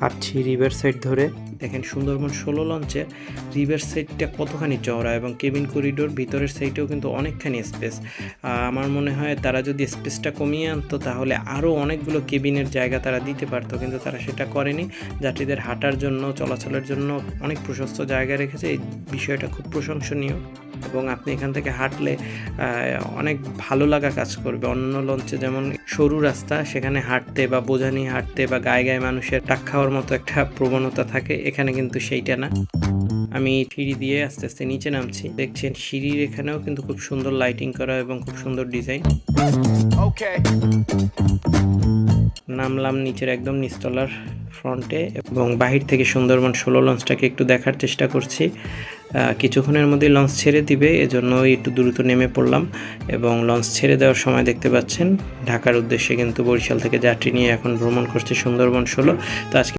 হাঁটছি river side ধরে দেখেন সুন্দরবন ষোলো লঞ্চের রিভার সাইডটা কতখানি চওড়া এবং কেবিন করিডোর ভিতরের সাইডেও কিন্তু অনেকখানি স্পেস। আমার মনে হয় তারা যদি স্পেসটা কমিয়ে আনতো তাহলে আরও অনেকগুলো কেবিনের জায়গা তারা দিতে পারতো, কিন্তু তারা সেটা করেনি। যাত্রীদের হাঁটার জন্য, চলাচলের জন্য অনেক প্রশস্ত জায়গা রেখেছে, এই বিষয়টা খুব প্রশংসনীয়। এবং আপনি এখান থেকে হাঁটলে অনেক ভালো লাগা কাজ করবে। অন্য লঞ্চে যেমন সরু রাস্তা, সেখানে হাঁটতে বা বোঝা নিয়ে হাঁটতে বা গায়ে গায়ে মানুষের টাক খাওয়ার মতো একটা প্রবণতা থাকে, এখানে কিন্তু সেইটা না। আমি সিঁড়ি দিয়ে আস্তে আস্তে নিচে নামছি। দেখছেন সিঁড়ির এখানেও কিন্তু খুব সুন্দর লাইটিং করা এবং খুব সুন্দর ডিজাইন. নামলাম নিচের একদম নিচতলার ফ্রন্টে এবং বাহির থেকে সুন্দরবন ষোলো লঞ্চটাকে একটু দেখার চেষ্টা করছি। কিছুক্ষণের মধ্যে লঞ্চ ছেড়ে দিবে, এজন্যই একটু দ্রুত নেমে পড়লাম এবং লঞ্চ ছেড়ে দেওয়ার সময় দেখতে পাচ্ছেন, ঢাকার উদ্দেশ্যে কিন্তু বরিশাল থেকে যাত্রী নিয়ে এখন ভ্রমণ করছে সুন্দরবন ষোলো। তো আজকে